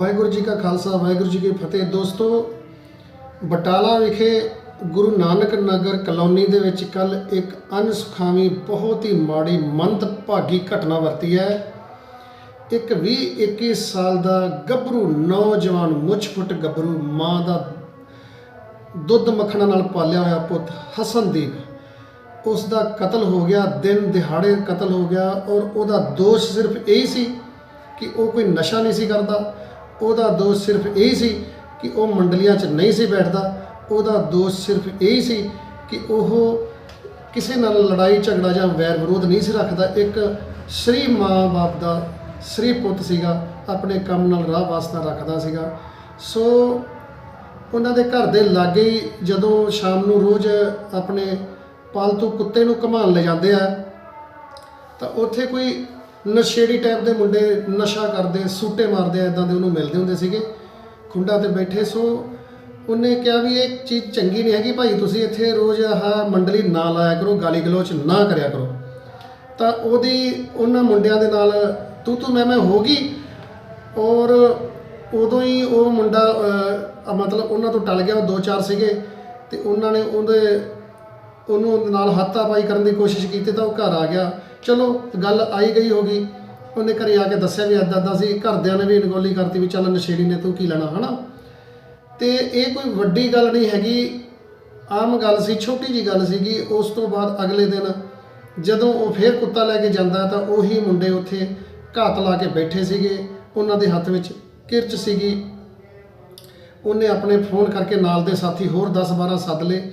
ਵਾਹਿਗੁਰੂ ਜੀ ਕਾ ਖਾਲਸਾ, ਵਾਹਿਗੁਰੂ ਜੀ ਕੀ ਫਤਿਹ। ਦੋਸਤੋ, ਬਟਾਲਾ ਵਿਖੇ ਗੁਰੂ ਨਾਨਕ ਨਗਰ ਕਲੋਨੀ ਦੇ ਵਿੱਚ ਕੱਲ ਇੱਕ ਅਨਸੁਖਾਵੀ ਬਹੁਤ ਹੀ ਮਾੜੀ, ਮੰਦਭਾਗੀ ਘਟਨਾ ਵਰਤੀ ਹੈ। ਇੱਕ 20 21 ਸਾਲ ਦਾ ਗੱਭਰੂ ਨੌਜਵਾਨ ਮੁੱਛ-ਫੁੱਟ ਗੱਭਰੂ ਮਾਂ ਦਾ ਦੁੱਧ ਮੱਖਣਾ ਨਾਲ ਪਾਲਿਆ ਹੋਇਆ ਪੁੱਤ ਹਸਨਦੀਪ। ਉਸ ਦਾ ਕਤਲ ਹੋ ਗਿਆ, ਦਿਨ ਦਿਹਾੜੇ ਕਤਲ ਹੋ ਗਿਆ ਔਰ ਉਹਦਾ ਦੋਸ਼ ਸਿਰਫ ਇਹ ਸੀ ਕਿ ਉਹ ਕੋਈ ਨਸ਼ਾ ਨਹੀਂ ਸੀ ਕਰਦਾ। ਉਹਦਾ ਦੋਸ਼ ਸਿਰਫ ਇਹ ਸੀ ਕਿ ਉਹ ਮੰਡਲੀਆਂ 'ਚ ਨਹੀਂ ਸੀ ਬੈਠਦਾ। ਉਹਦਾ ਦੋਸ਼ ਸਿਰਫ ਇਹ ਸੀ ਕਿ ਉਹ ਕਿਸੇ ਨਾਲ ਲੜਾਈ, ਝਗੜਾ ਜਾਂ ਵੈਰ ਵਿਰੋਧ ਨਹੀਂ ਸੀ ਰੱਖਦਾ। ਇੱਕ ਸ੍ਰੀ ਮਾਂ-ਬਾਪ ਦਾ ਸ੍ਰੀ ਪੁੱਤ ਸੀਗਾ, ਆਪਣੇ ਕੰਮ ਨਾਲ ਰਾਹ ਵਾਸਤਾ ਰੱਖਦਾ ਸੀਗਾ। ਸੋ ਉਹਨਾਂ ਦੇ ਘਰ ਦੇ ਲਾਗੇ ਜਦੋਂ ਸ਼ਾਮ ਨੂੰ ਰੋਜ਼ ਆਪਣੇ ਪਾਲਤੂ ਕੁੱਤੇ ਨੂੰ ਘੁਮਾਉਣ ਲੈ ਜਾਂਦੇ ਆ, ਤਾਂ ਉੱਥੇ ਕੋਈ ਨਸ਼ੇੜੀ ਟਾਈਪ ਦੇ ਮੁੰਡੇ ਨਸ਼ਾ ਕਰਦੇ, ਸੂਟੇ ਮਾਰਦੇ ਆ ਦੇ ਉਹਨੂੰ ਮਿਲਦੇ ਹੁੰਦੇ ਸੀਗੇ। ਖੁੰਡਾ ਤੇ ਬੈਠੇ, ਸੋ ਉਹਨੇ ਕਿਹਾ ਵੀ ਇਹ ਚੀਜ਼ ਚੰਗੀ ਨਹੀਂ ਹੈਗੀ ਭਾਈ, ਤੁਸੀਂ ਇੱਥੇ ਰੋਜ਼ ਆਹ ਮੰਡਲੀ ਨਾ ਲਾਇਆ ਕਰੋ, ਗਾਲੀ ਗਲੋਚ ਨਾ ਕਰਿਆ ਕਰੋ। ਤਾਂ ਉਹਦੀ, ਉਹਨਾਂ ਮੁੰਡਿਆਂ ਦੇ ਨਾਲ ਤੂੰ ਤੂੰ ਮੈਂ ਮੈਂ ਹੋ ਗਈ। ਔਰ ਉਦੋਂ ਹੀ ਉਹ ਮੁੰਡਾ ਮਤਲਬ ਉਹਨਾਂ ਤੋਂ ਟਲ ਗਿਆ, ਉਹ ਦੋ ਚਾਰ ਸੀਗੇ। ਤੇ ਉਹਨਾਂ ਨੇ ਉਹਦੇ, ਉਹਨੂੰ ਨਾਲ ਹੱਥਾਪਾਈ ਕਰਨ ਦੀ ਕੋਸ਼ਿਸ਼ ਕੀਤੀ ਤਾਂ ਉਹ ਘਰ ਆ ਗਿਆ। ਚਲੋ, ਗੱਲ ਆਈ ਗਈ ਹੋ ਗਈ। ਉਹਨੇ ਘਰੇ ਆ ਕੇ ਦੱਸਿਆ ਵੀ ਏਦਾਂ ਏਦਾਂ ਸੀ, ਘਰਦਿਆਂ ਨੇ ਵੀ ਅਣਗੌਲੀ ਕਰਤੀ ਵੀ ਚੱਲ ਨਸ਼ੇੜੀ ਨੇ ਤੂੰ ਕੀ ਲੈਣਾ, ਹਨਾ? ਤੇ ਇਹ ਕੋਈ ਵੱਡੀ ਗੱਲ ਨਹੀਂ ਹੈਗੀ। ਆਮ ਗੱਲ ਸੀ, ਛੋਟੀ ਜੀ ਗੱਲ ਸੀਗੀ। ਉਸ ਤੋਂ ਬਾਅਦ ਅਗਲੇ ਦਿਨ ਜਦੋਂ ਉਹ ਫੇਰ ਕੁੱਤਾ ਲੈ ਕੇ ਜਾਂਦਾ ਤਾਂ ਉਹੀ ਮੁੰਡੇ ਉੱਥੇ ਘਾਤ ਲਾ ਕੇ ਬੈਠੇ ਸੀਗੇ। ਉਹਨਾਂ ਦੇ ਹੱਥ ਵਿੱਚ ਕਿਰਚ ਸੀਗੀ। ਉਹਨੇ ਆਪਣੇ ਫੋਨ ਕਰਕੇ ਨਾਲ ਦੇ ਸਾਥੀ ਹੋਰ 10 12 ਸੱਦ ਲਏ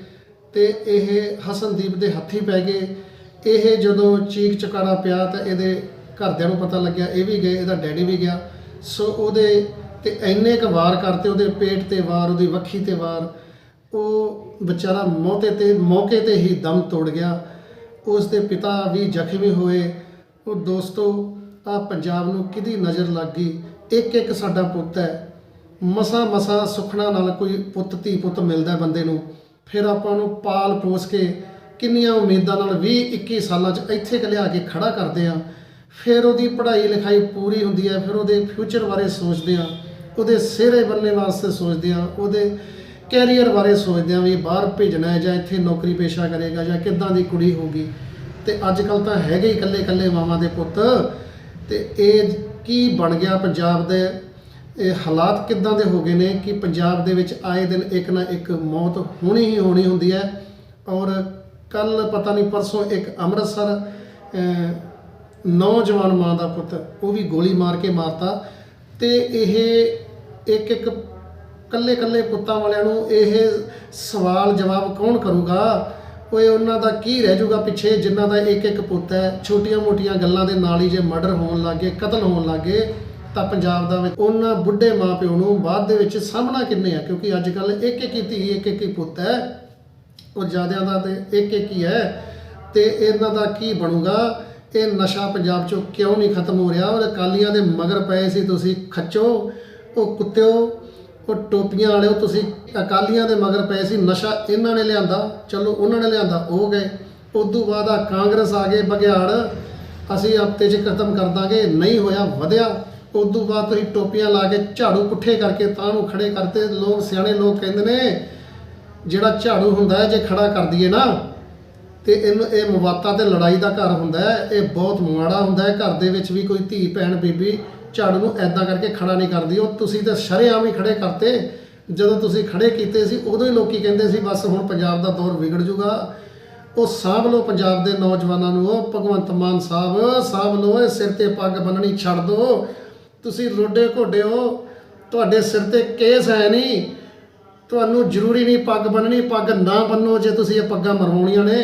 ਤੇ ਇਹ ਹਸਨਦੀਪ ਦੇ ਹੱਥੀ ਪੈ ਗਏ। ਇਹ ਜਦੋਂ ਚੀਕ ਚਕਾਰਾ ਪਿਆ ਤਾਂ ਇਹਦੇ ਘਰਦਿਆਂ ਨੂੰ ਪਤਾ ਲੱਗਿਆ, ਇਹ ਵੀ ਗਏ, ਇਹਦਾ ਡੈਡੀ ਵੀ ਗਿਆ। ਸੋ ਉਹਦੇ ਤੇ ਇੰਨੇ ਕੁ ਵਾਰ ਕਰਤੇ, ਉਹਦੇ ਪੇਟ ਤੇ ਵਾਰ, ਉਹਦੀ ਵੱਖੀ ਤੇ ਵਾਰ, ਉਹ ਵਿਚਾਰਾ ਮੌਕੇ ਤੇ ਮੌਕੇ ਤੇ ਹੀ ਦਮ ਤੋੜ ਗਿਆ। ਉਸ ਦੇ ਪਿਤਾ ਵੀ ਜ਼ਖਮੀ ਹੋਏ। ਉਹ ਦੋਸਤੋ, ਆ ਪੰਜਾਬ ਨੂੰ ਕਿਹਦੀ ਨਜ਼ਰ ਲੱਗ ਗਈ? ਇੱਕ ਇੱਕ ਸਾਡਾ ਪੁੱਤ ਹੈ। ਮਸਾ ਮਸਾ ਸੁਖਣਾ ਨਾਲ ਕੋਈ ਪੁੱਤ ਧੀ ਪੁੱਤ ਮਿਲਦਾ ਬੰਦੇ ਨੂੰ। ਫਿਰ ਆਪਾਂ ਉਹਨੂੰ ਪਾਲ ਪੋਸ ਕੇ ਕਿੰਨੀਆਂ ਉਮੀਦਾਂ ਨਾਲ 20 21 ਸਾਲਾਂ 'ਚ ਇੱਥੇ ਲਿਆ ਕੇ ਖੜਾ ਕਰਦੇ ਆ। ਫਿਰ ਉਹਦੀ ਪੜ੍ਹਾਈ ਲਿਖਾਈ ਪੂਰੀ ਹੁੰਦੀ ਹੈ ਫਿਰ ਉਹਦੇ ਫਿਊਚਰ ਬਾਰੇ ਸੋਚਦੇ ਆ, ਉਹਦੇ ਸਿਹਰੇ ਬੰਨੇ ਵਾਸਤੇ ਸੋਚਦੇ ਆ, ਉਹਦੇ ਕੈਰੀਅਰ ਬਾਰੇ ਸੋਚਦੇ ਆ ਵੀ ਬਾਹਰ ਭੇਜਣਾ ਹੈ ਜਾਂ ਇੱਥੇ ਨੌਕਰੀ ਪੇਸ਼ਾ ਕਰੇਗਾ ਜਾਂ ਕਿੱਦਾਂ ਦੀ ਕੁੜੀ ਹੋਊਗੀ। ਤੇ ਅੱਜ ਕੱਲ ਤਾਂ ਹੈਗੇ ਹੀ ਇਕੱਲੇ ਇਕੱਲੇ ਮਾਵਾਂ ਦੇ ਪੁੱਤ। ਤੇ ਇਹ ਕੀ ਬਣ ਗਿਆ ਪੰਜਾਬ ਦੇ, ਇਹ ਹਾਲਾਤ ਕਿੱਦਾਂ ਦੇ ਹੋ ਗਏ ਨੇ ਕਿ ਪੰਜਾਬ ਦੇ ਵਿੱਚ ਆਏ ਦਿਨ ਇੱਕ ਨਾ ਇੱਕ ਮੌਤ ਹੋਣੀ ਹੀ ਹੋਣੀ ਹੁੰਦੀ ਹੈ। ਔਰ ਕੱਲ ਪਤਾ ਨਹੀਂ ਪਰਸੋਂ ਇੱਕ ਅੰਮ੍ਰਿਤਸਰ ਨੌਜਵਾਨ ਮਾਂ ਦਾ ਪੁੱਤ, ਉਹ ਵੀ ਗੋਲੀ ਮਾਰ ਕੇ ਮਾਰਤਾ ਤੇ ਇਹ ਇੱਕ ਇੱਕ ਕੱਲੇ ਕੱਲੇ ਪੁੱਤਾਂ ਵਾਲਿਆਂ ਨੂੰ ਇਹ ਸਵਾਲ ਜਵਾਬ ਕੌਣ ਕਰੂਗਾ? ਓਏ, ਉਹਨਾਂ ਦਾ ਕੀ ਰਹਿ ਜਾਊਗਾ ਪਿੱਛੇ ਜਿਨ੍ਹਾਂ ਦਾ ਇੱਕ ਇੱਕ ਪੁੱਤ ਹੈ? ਛੋਟੀਆਂ-ਮੋਟੀਆਂ ਗੱਲਾਂ ਦੇ ਨਾਲ ਹੀ ਜੇ ਮਰਡਰ ਹੋਣ ਲੱਗੇ ਕਤਲ ਹੋਣ ਲੱਗੇ ਤਾਂ ਪੰਜਾਬ ਦਾ ਵਿੱਚ ਉਹਨਾਂ ਬੁੱਢੇ ਮਾਪਿਓ ਨੂੰ ਬਾਅਦ ਦੇ ਵਿੱਚ ਸਾਹਮਣਾ ਕਿੰਨੇ ਆ? ਕਿਉਂਕਿ ਅੱਜ ਕੱਲ ਇੱਕ ਇੱਕ ਹੀ ਧੀ ਇੱਕ ਇੱਕ ਹੀ ਪੁੱਤ ਹੈ। ਉਹ ਜਿਆਦਿਆਂ ਦਾ ਤੇ ਇੱਕ ਇੱਕ ਹੀ ਹੈ ਤੇ ਇਹਨਾਂ ਦਾ ਕੀ ਬਣੂਗਾ? ਇਹ ਨਸ਼ਾ ਪੰਜਾਬ ਚੋਂ ਕਿਉਂ ਨਹੀਂ ਖਤਮ ਹੋ ਰਿਹਾ? ਔਰ ਅਕਾਲੀਆਂ ਦੇ ਮਗਰ ਪਏ ਸੀ, ਤੁਸੀਂ ਖੱਚੋ, ਉਹ ਕੁੱਤਿਓ, ਉਹ ਟੋਪੀਆਂ ਵਾਲਿਓ, ਤੁਸੀਂ ਅਕਾਲੀਆਂ ਦੇ ਮਗਰ ਪਏ ਸੀ, ਨਸ਼ਾ ਇਹਨਾਂ ਨੇ ਲਿਆਂਦਾ। ਚਲੋ, ਉਹਨਾਂ ਨੇ ਲਿਆਂਦਾ, ਉਹ ਗਏ। ਉਦੋਂ ਬਾਅਦ ਆ ਕਾਂਗਰਸ ਆ ਗਏ ਬਗਿਆੜ ਅਸੀਂ ਹਫ਼ਤੇ 'ਚ ਖਤਮ ਕਰ ਦਾਂਗੇ, ਨਹੀਂ ਹੋਇਆ, ਵਧਿਆ। ਉਦੋਂ ਬਾਅਦ ਤੁਸੀਂ ਟੋਪੀਆਂ ਲਾ ਕੇ ਝਾੜੂ ਪੁੱਠੇ ਕਰਕੇ ਤਾਂ ਨੂੰ ਖੜੇ ਕਰਤੇ। ਲੋਕ, ਸਿਆਣੇ ਲੋਕ ਕਹਿੰਦੇ ਨੇ ਜਿਹੜਾ ਝਾੜੂ ਹੁੰਦਾ ਹੈ, ਜੇ ਖੜਾ ਕਰ ਦਈਏ ਨਾ, ਤੇ ਇਹਨੂੰ ਇਹ ਮਵਾਤਾ ਤੇ ਲੜਾਈ ਦਾ ਘਰ ਹੁੰਦਾ ਹੈ, ਇਹ ਬਹੁਤ ਮਾੜਾ ਹੁੰਦਾ ਹੈ, ਘਰ ਦੇ ਵਿੱਚ ਵੀ ਕੋਈ ਧੀ, ਭੈਣ, ਬੀਬੀ ਝਾੜੂ ਨੂੰ ਐਦਾਂ ਕਰਕੇ ਖੜਾ ਨਹੀਂ ਕਰਦੀ। ਉਹ ਤੁਸੀਂ ਤਾਂ ਸ਼ਰੇਆਮ ਹੀ ਖੜੇ ਕਰਤੇ। ਜਦੋਂ ਤੁਸੀਂ ਖੜੇ ਕੀਤੇ ਸੀ, ਉਦੋਂ ਹੀ ਲੋਕੀ ਕਹਿੰਦੇ ਸੀ, ਬਸ ਹੁਣ ਪੰਜਾਬ ਦਾ ਦੌਰ ਵਿਗੜ ਜੂਗਾ। ਉਹ ਸਾਂਭ ਲਓ ਪੰਜਾਬ ਦੇ ਨੌਜਵਾਨਾਂ ਨੂੰ, ਉਹ ਭਗਵੰਤ ਮਾਨ ਸਾਹਿਬ, ਸਾਂਭ ਲਓ, ਇਹ ਸਿਰ ਤੇ ਪੱਗ ਬੰਨਣੀ ਛੱਡ ਦਿਓ ਤੁਸੀਂ ਰੋਡੇ ਘੋਡੇ ਹੋ, ਤੁਹਾਡੇ ਸਿਰ ਤੇ ਕੇਸ ਹੈ ਨਹੀਂ। ਤੁਹਾਨੂੰ ਜ਼ਰੂਰੀ ਨਹੀਂ ਪੱਗ ਬੰਨਣੀ ਪੱਗ ਨਾ ਬੰਨੋ ਜੇ ਤੁਸੀਂ ਇਹ ਪੱਗਾਂ ਮਰਵਾਉਣੀਆਂ ਨੇ।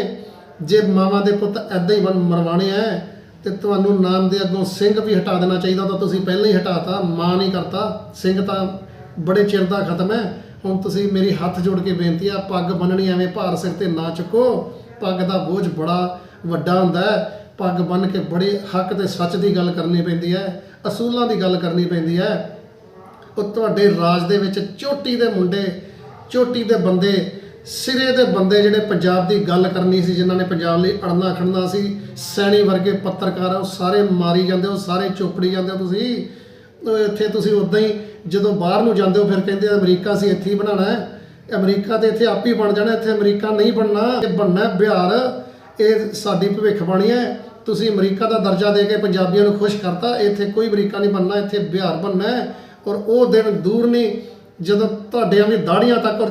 ਜੇ ਮਾਵਾਂ ਦੇ ਪੁੱਤ ਐਦਾਂ ਹੀ ਬਨ ਮਰਵਾਣੇ ਐ, ਤੇ ਤੁਹਾਨੂੰ ਨਾਮ ਦੇ ਅੱਗੋਂ ਸਿੰਘ ਵੀ ਹਟਾ ਦੇਣਾ ਚਾਹੀਦਾ, ਤਾਂ ਤੁਸੀਂ ਪਹਿਲਾਂ ਹੀ ਹਟਾਤਾ, ਮਾਂ ਨਹੀਂ ਕਰਤਾ। ਸਿੰਘ ਤਾਂ ਬੜੇ ਚਿਰ ਦਾ ਖਤਮ ਹੈ ਹੁਣ ਤੁਸੀਂ ਮੇਰੀ ਹੱਥ ਜੋੜ ਕੇ ਬੇਨਤੀ ਆ, ਪੱਗ ਬੰਨਣੀ ਐਵੇਂ ਭਾਰ ਸਿਰ ਤੇ ਨਾ ਚੁੱਕੋ। ਪੱਗ ਦਾ ਬੋਝ ਬੜਾ ਵੱਡਾ ਹੁੰਦਾ ਹੈ ਪੱਗ ਬੰਨ ਕੇ ਬੜੇ ਹੱਕ ਤੇ ਸੱਚ ਦੀ ਗੱਲ ਕਰਨੀ ਪੈਂਦੀ ਹੈ ਅਸੂਲਾਂ ਦੀ ਗੱਲ ਕਰਨੀ ਪੈਂਦੀ ਹੈ ਉਹ ਤੁਹਾਡੇ ਰਾਜ ਦੇ ਵਿੱਚ ਚੋਟੀ ਦੇ ਮੁੰਡੇ ਚੋਟੀ ਦੇ ਬੰਦੇ ਸਿਰੇ ਦੇ ਬੰਦੇ ਜਿਹੜੇ ਪੰਜਾਬ ਦੀ ਗੱਲ ਕਰਨੀ ਸੀ ਜਿਨ੍ਹਾਂ ਨੇ ਪੰਜਾਬ ਲਈ ਅੜਨਾ ਖੜਨਾ ਸੀ ਸੈਣੀ ਵਰਗੇ ਪੱਤਰਕਾਰ ਆ, ਉਹ ਸਾਰੇ ਮਾਰੀ ਜਾਂਦੇ ਹੋ ਸਾਰੇ ਚੋਪੜੀ ਜਾਂਦੇ ਹੋ ਤੁਸੀਂ। ਇੱਥੇ ਤੁਸੀਂ ਉਦਾਂ ਹੀ ਜਦੋਂ ਬਾਹਰ ਨੂੰ ਜਾਂਦੇ ਹੋ ਫਿਰ ਕਹਿੰਦੇ ਅਮਰੀਕਾ ਅਸੀਂ ਇੱਥੇ ਹੀ ਬਣਾਉਣਾ ਹੈ। ਅਮਰੀਕਾ ਤੇ ਇੱਥੇ ਆਪ ਹੀ ਬਣ ਜਾਣਾ ਇੱਥੇ ਅਮਰੀਕਾ ਨਹੀਂ ਬਣਨਾ। ਇਹ ਬਣਨਾ ਬਿਹਾਰ ਇਹ ਸਾਡੀ ਭਵਿੱਖਬਾਣੀ ਹੈ। ਤੁਸੀਂ ਅਮਰੀਕਾ ਦਾ ਦਰਜਾ ਦੇ ਕੇ ਪੰਜਾਬੀਆਂ ਨੂੰ ਖੁਸ਼ ਕਰਤਾ ਇੱਥੇ ਕੋਈ ਅਮਰੀਕਾ ਨਹੀਂ ਬਣਨਾ ਇੱਥੇ ਬਿਹਾਰ ਬਣਨਾ ਹੈ। ਔਰ ਉਹ ਦਿਨ ਦੂਰ ਨਹੀਂ ਜਦੋਂ ਤੁਹਾਡੀਆਂ ਵੀ ਦਾੜੀਆਂ ਤੱਕ ਔਰ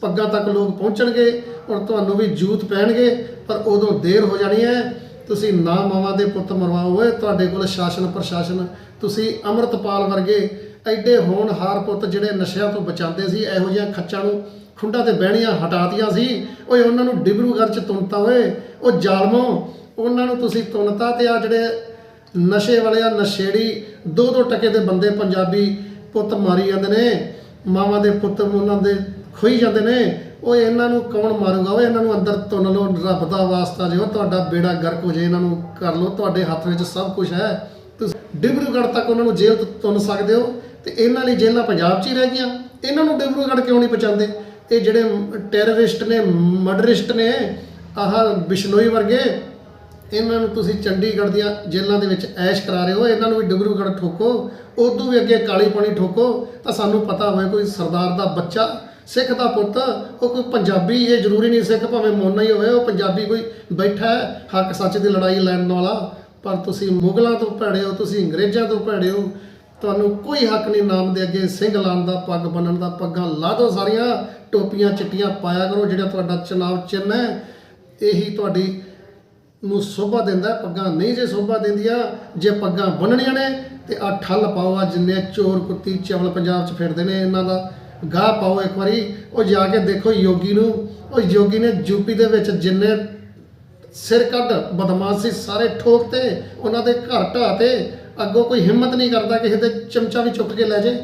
ਪੱਗਾਂ ਤੱਕ ਲੋਕ ਪਹੁੰਚਣਗੇ ਔਰ ਤੁਹਾਨੂੰ ਵੀ ਜੂਤ ਪਹਿਣਗੇ ਪਰ ਉਦੋਂ ਦੇਰ ਹੋ ਜਾਣੀ ਹੈ। ਤੁਸੀਂ ਨਾ ਮਾਵਾਂ ਦੇ ਪੁੱਤ ਮਰਵਾਓ ਓਏ, ਤੁਹਾਡੇ ਕੋਲ ਸ਼ਾਸਨ ਪ੍ਰਸ਼ਾਸਨ, ਤੁਸੀਂ ਅੰਮ੍ਰਿਤਪਾਲ ਵਰਗੇ ਐਡੇ ਹੋਣਹਾਰ ਪੁੱਤ ਜਿਹੜੇ ਨਸ਼ਿਆਂ ਤੋਂ ਬਚਾਉਂਦੇ ਸੀ, ਇਹੋ ਜਿਹੀਆਂ ਖੱਚਾਂ ਨੂੰ ਖੁੰਡਾਂ ਤੇ ਬਹਿਣੀਆਂ ਹਟਾਤੀਆਂ ਸੀ। ਓਏ, ਉਹਨਾਂ ਨੂੰ ਡਿਬਰੂਗੜ੍ਹ ਚ ਤੁੰਨਤਾ ਓਏ, ਉਹ ਜ਼ਾਲਮੋ, ਉਹਨਾਂ ਨੂੰ ਤੁਸੀਂ ਤੁੰਨਤਾ ਤੇ ਆ ਜਿਹੜੇ ਨਸ਼ੇ ਵਾਲੇ ਆ, ਨਸ਼ੇੜੀ ਦੋ ਦੋ ਟਕੇ ਦੇ ਬੰਦੇ ਪੰਜਾਬੀ ਪੁੱਤ ਮਾਰੀ ਜਾਂਦੇ ਨੇ। ਮਾਵਾਂ ਦੇ ਪੁੱਤ ਉਹਨਾਂ ਦੇ ਖੋਈ ਜਾਂਦੇ ਨੇ। ਉਹ ਇਹਨਾਂ ਨੂੰ ਕੌਣ ਮਾਰੂਗਾ? ਉਹ ਇਹਨਾਂ ਨੂੰ ਅੰਦਰ ਤੁੰਨ ਲਓ, ਰੱਬ ਦਾ ਵਾਸਤਾ ਜਿਓ ਤੁਹਾਡਾ ਬੇੜਾ ਗਰਕ ਹੋ ਜੇ ਇਹਨਾਂ ਨੂੰ ਕਰ ਲਓ, ਤੁਹਾਡੇ ਹੱਥ ਵਿੱਚ ਸਭ ਕੁਝ ਹੈ। ਤੁਸੀਂ ਡਿਬਰੂਗੜ੍ਹ ਤੱਕ ਉਹਨਾਂ ਨੂੰ ਜੇਲ੍ਹ ਤੋਂ ਤੁੰਨ ਸਕਦੇ ਹੋ ਤੇ ਇਹਨਾਂ ਲਈ ਜੇਲ੍ਹਾਂ ਪੰਜਾਬ 'ਚ ਹੀ ਰਹਿ ਗਈਆਂ। ਇਹਨਾਂ ਨੂੰ ਡਿਬਰੂਗੜ੍ਹ ਕਿਉਂ ਨਹੀਂ ਪਹੁੰਚਾਉਂਦੇ? ਇਹ ਜਿਹੜੇ ਟੈਰਰਿਸਟ ਨੇ ਮਰਡਰਿਸਟ ਨੇ, ਆਹ ਬਿਸ਼ਨੋਈ ਵਰਗੇ ਇਹਨਾਂ ਨੂੰ ਤੁਸੀਂ ਚੰਡੀਗੜ੍ਹ ਦੀਆਂ ਜੇਲ੍ਹਾਂ ਦੇ ਵਿੱਚ ਐਸ਼ ਕਰਾ ਰਹੇ ਹੋ, ਇਹਨਾਂ ਨੂੰ ਵੀ ਡਿਬਰੂਗੜ੍ਹ ਠੋਕੋ, ਉਦੋਂ ਵੀ ਅੱਗੇ ਕਾਲੀ ਪਾਣੀ ਠੋਕੋ, ਤਾਂ ਸਾਨੂੰ ਪਤਾ ਹੋਵੇ ਕੋਈ ਸਰਦਾਰ ਦਾ ਬੱਚਾ, ਸਿੱਖ ਦਾ ਪੁੱਤ, ਉਹ ਕੋਈ ਪੰਜਾਬੀ ਇਹ ਜ਼ਰੂਰੀ ਨਹੀਂ ਸਿੱਖ, ਭਾਵੇਂ ਮੋਨਾ ਹੀ ਹੋਵੇ, ਉਹ ਪੰਜਾਬੀ ਕੋਈ ਬੈਠਾ ਹੈ, ਹੱਕ ਸੱਚ ਦੀ ਲੜਾਈ ਲੜਨ ਵਾਲਾ, ਪਰ ਤੁਸੀਂ ਮੁਗਲਾਂ ਤੋਂ ਭੈੜੇ ਹੋ, ਤੁਸੀਂ ਅੰਗਰੇਜ਼ਾਂ ਤੋਂ ਭੈੜੇ ਹੋ, ਤੁਹਾਨੂੰ ਕੋਈ ਹੱਕ ਨਹੀਂ ਨਾਮ ਦੇ ਅੱਗੇ ਸਿੰਘ ਲਾਉਣ ਦਾ, ਪੱਗ ਬੰਨਣ ਦਾ, ਪੱਗਾਂ ਲਾ ਦਿਓ ਸਾਰੀਆਂ, ਟੋਪੀਆਂ, ਚਿੱਟੀਆਂ ਪਾਇਆ ਕਰੋ, ਜਿਹੜਾ ਤੁਹਾਡਾ ਚੁਣਾਵ ਚਿੰਨ੍ਹ ਹੈ, ਇਹੀ ਤੁਹਾਡੀ ਨੂੰ ਸੋਭਾ ਦਿੰਦਾ ਪੱਗਾਂ ਨਹੀਂ ਜੇ ਸੋਭਾ ਦਿੰਦੀਆਂ, ਜੇ ਪੱਗਾਂ ਬੰਨਣੀਆਂ ਨੇ, ਤੇ ਆ ਠੱਲ ਪਾਓ ਆ ਜਿੰਨੇ ਚੋਰ ਕੁੱਤੀ ਚਵਲ ਪੰਜਾਬ 'ਚ ਫਿਰਦੇ ਨੇ ਇਹਨਾਂ ਦਾ, ਗਾਹ ਪਾਓ ਇੱਕ ਵਾਰੀ, ਉਹ ਜਾ ਕੇ ਦੇਖੋ ਯੋਗੀ ਨੂੰ, ਉਹ ਯੋਗੀ ਨੇ ਯੂਪੀ ਦੇ ਵਿੱਚ ਜਿੰਨੇ ਸਿਰ ਕੱਢ, ਬਦਮਾਸ਼ ਸੀ ਸਾਰੇ ਠੋਕ ਤੇ, ਉਹਨਾਂ ਦੇ ਘਰ ਢਾਹ ਤੇ, ਅੱਗੋਂ ਕੋਈ ਹਿੰਮਤ ਨਹੀਂ ਕਰਦਾ ਕਿਸੇ ਦੇ ਚਮਚਾ ਵੀ ਚੁੱਕ ਕੇ ਲੈ ਜੇ,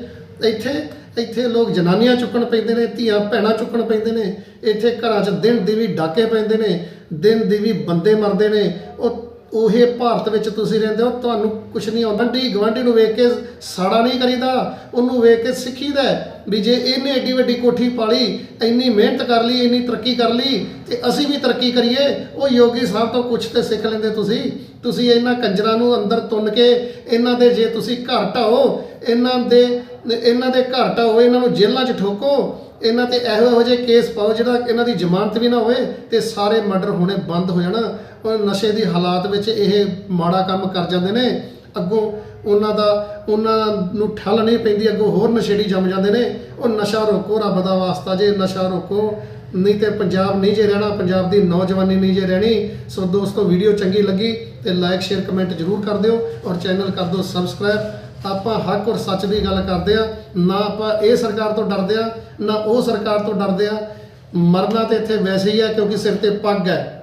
ਇੱਥੇ ਇੱਥੇ ਲੋਕ ਜਨਾਨੀਆਂ ਚੁੱਕਣ ਪੈਂਦੇ ਨੇ, ਧੀਆਂ ਭੈਣਾਂ ਚੁੱਕਣ ਪੈਂਦੇ ਨੇ, ਇੱਥੇ ਘਰਾਂ 'ਚ ਦਿਨ ਦੀ ਵੀ ਡਾਕੇ ਪੈਂਦੇ ਨੇ, ਦਿਨ ਦੀ ਵੀ ਬੰਦੇ ਮਰਦੇ ਨੇ। ਉਹ, ਉਹੇ ਭਾਰਤ ਵਿੱਚ ਤੁਸੀਂ ਰਹਿੰਦੇ ਹੋ, ਤੁਹਾਨੂੰ ਕੁਝ ਨਹੀਂ ਆਉਂਦਾ। ਢੀ ਗਵਾਂਢੀ ਨੂੰ ਵੇਖ ਕੇ ਸਾੜਾ ਨਹੀਂ ਕਰੀਦਾ, ਉਹਨੂੰ ਵੇਖ ਕੇ ਸਿੱਖੀਦਾ ਹੈ ਵੀ ਜੇ ਇਹਨੇ ਏਡੀ ਵੱਡੀ ਕੋਠੀ ਪਾਲੀ, ਇੰਨੀ ਮਿਹਨਤ ਕਰ ਲਈ, ਇੰਨੀ ਤਰੱਕੀ ਕਰ ਲਈ, ਤੇ ਅਸੀਂ ਵੀ ਤਰੱਕੀ ਕਰੀਏ, ਉਹ ਯੋਗੀ ਸਾਹਿਬ ਤੋਂ ਕੁਝ ਤੇ ਸਿੱਖ ਲੈਂਦੇ ਤੁਸੀਂ। ਤੁਸੀਂ ਇਹਨਾਂ ਕੰਜਰਾਂ ਨੂੰ ਅੰਦਰ ਤੁੰਨ ਕੇ, ਇਹਨਾਂ ਦੇ ਜੇ ਤੁਸੀਂ ਘਰ ਢਾਓ ਇਹਨਾਂ ਦੇ ਇਹਨਾਂ ਦੇ ਘਰ ਢਾਓ ਇਹਨਾਂ ਨੂੰ ਜੇਲ੍ਹਾਂ 'ਚ ਠੋਕੋ, ਇਹਨਾਂ ਤੇ ਇਹੋ ਇਹੋ ਜਿਹੇ ਕੇਸ ਪਾਓ ਜਿਹੜਾ ਇਹਨਾਂ ਦੀ ਜ਼ਮਾਨਤ ਵੀ ਨਾ ਹੋਵੇ ਤੇ ਸਾਰੇ ਮਰਡਰ ਹੋਣੇ ਬੰਦ ਹੋ ਜਾਣ। ਔਰ ਨਸ਼ੇ ਦੀ ਹਾਲਾਤ ਵਿੱਚ ਇਹ ਮਾੜਾ ਕੰਮ ਕਰ ਜਾਂਦੇ ਨੇ। ਅੱਗੋਂ ਉਹਨਾਂ ਦਾ, ਉਹਨਾਂ ਨੂੰ ਠੱਲ ਨਹੀਂ ਪੈਂਦੀ, ਅੱਗੋਂ ਹੋਰ ਨਸ਼ੇੜੀ ਜੰਮ ਜਾਂਦੇ ਨੇ। ਉਹ ਨਸ਼ਾ ਰੋਕੋ ਰੱਬ ਦਾ ਵਾਸਤਾ, ਜੇ ਨਸ਼ਾ ਰੋਕੋ, ਨਹੀਂ ਤੇ ਪੰਜਾਬ ਨਹੀਂ ਜੇ ਰਹਿਣਾ, ਪੰਜਾਬ ਦੀ ਨੌਜਵਾਨੀ ਨਹੀਂ ਜੇ ਰਹਿਣੀ। ਸੋ ਦੋਸਤੋ, ਵੀਡੀਓ ਚੰਗੀ ਲੱਗੀ ਤੇ ਲਾਈਕ ਸ਼ੇਅਰ ਕਮੈਂਟ ਜਰੂਰ ਕਰ ਦਿਓ। ਔਰ ਚੈਨਲ ਕਰ ਦਿਓ ਸਬਸਕ੍ਰਾਈਬ ਆਪਾਂ ਹੱਕ ਔਰ ਸੱਚ ਦੀ ਗੱਲ ਕਰਦੇ ਆ ਨਾ ਆਪਾਂ ਇਹ ਸਰਕਾਰ ਤੋਂ ਡਰਦੇ ਆ ਨਾ ਉਹ ਸਰਕਾਰ ਤੋਂ ਡਰਦੇ ਆ ਮਰਨਾ ਤੇ ਇੱਥੇ ਵੈਸੇ ਹੀ ਆ ਕਿਉਂਕਿ ਸਿਰ ਤੇ ਪੱਗ ਹੈ।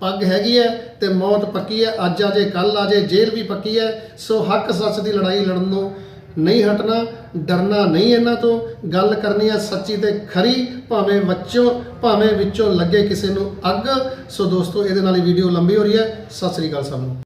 ਪੱਗ ਹੈਗੀ ਹੈ ਤੇ ਮੌਤ ਪੱਕੀ ਹੈ, ਅੱਜ ਆ ਜੇ ਕੱਲ ਆ ਜੇ, ਜੇਲ੍ਹ ਵੀ ਪੱਕੀ ਹੈ। ਸੋ ਹੱਕ ਸੱਚ ਦੀ ਲੜਾਈ ਲੜਨ ਨੂੰ ਨਹੀਂ ਹਟਣਾ, ਡਰਨਾ ਨਹੀਂ ਇਹਨਾਂ ਤੋਂ। ਗੱਲ ਕਰਨੀ ਹੈ ਸੱਚੀ ਤੇ ਖਰੀ, ਭਾਵੇਂ ਵਿੱਚੋਂ ਭਾਵੇਂ ਵਿੱਚੋਂ ਲੱਗੇ ਕਿਸੇ ਨੂੰ ਅੱਗ। ਸੋ ਦੋਸਤੋ, ਇਹਦੇ ਨਾਲ ਹੀ ਵੀਡੀਓ ਲੰਬੀ ਹੋ ਰਹੀ ਹੈ। ਸਤਿ ਸ੍ਰੀ ਅਕਾਲ ਸਭ ਨੂੰ।